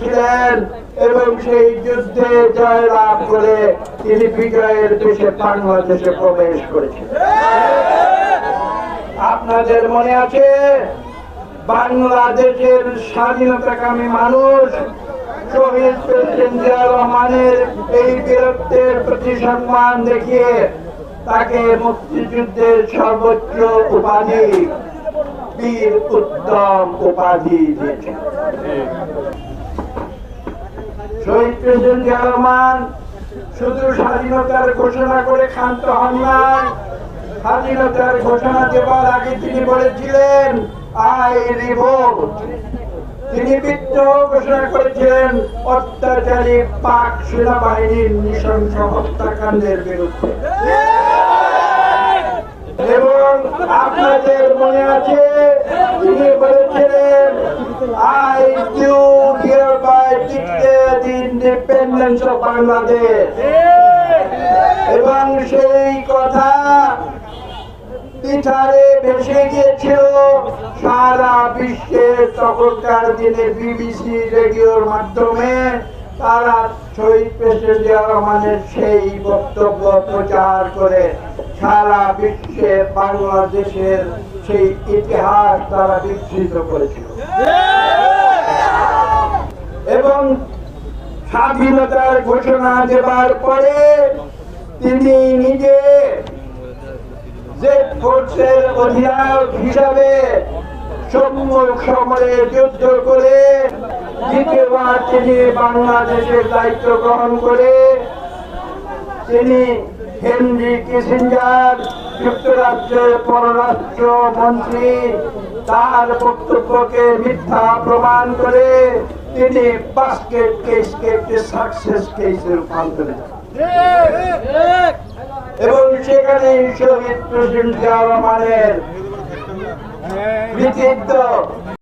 ছিলেন এবং সেই যুদ্ধে জয়লাভ করে তিনি বিজয়ের দেশে বাংলাদেশে প্রবেশ করেছিলেন। আপনাদের মনে আছে? বাংলাদেশের স্বাধীনতাকামী মানুষ, শহীদ প্রেসিডেন্ট জিয়া রহমানের এই বীরত্বের প্রতি সম্মান দেখিয়ে তাকে মুক্তিযুদ্ধের সর্বোচ্চ উপাধি, বীর উত্তম উপাধি শহীদ প্রেসিডেন্ট শুধু স্বাধীনতার ঘোষণা করে ক্ষান্ত হন স্বাধীনতার ঘোষণা আগে তিনি বলেছিলেন, আই তিনি বিদ্রোহ ঘোষণা করেছিলেন, অত্যাচারী পাক সেনাবাহিনীর নৃশংস হত্যাকাণ্ডের বিরুদ্ধে। এবং আপনাদের মনে আছে, তিনি বলেছিলেন, I declare independence of Bangladesh এবং সেই কথা পিঠারে ভেসে গিয়েছিল সারা বিশ্বে তখনকার দিনে বিবিসি রেডিওর মাধ্যমে। তারা শহীদ প্রেসিডেন্ট রহমানের সেই বক্তব্য প্রচার করে সারা বিশ্বে বাংলাদেশের সেই ইতিহাস তারা বিকৃত করেছিল। এবং স্বাধীনতার ঘোষণা দেবার পরে তিনি নিজে যে ফোর্সের অধিনায়ক হিসাবে সম্মুখ সমরে যুদ্ধ করে দ্বিতীয়বার তিনি বাংলাদেশের দায়িত্ব গ্রহণ করে তিনি হেনরি কিসিঞ্জার যুক্তরাষ্ট্রের পররাষ্ট্র মন্ত্রী তার বক্তব্যকে মিথ্যা প্রমাণ করে তিনি বাস্কেট কেসকে একটি সাকসেস কেসে রূপান্তরিত এবং সেখানে শহীদ প্রেসিডেন্ট রহমানের কৃতিত্ব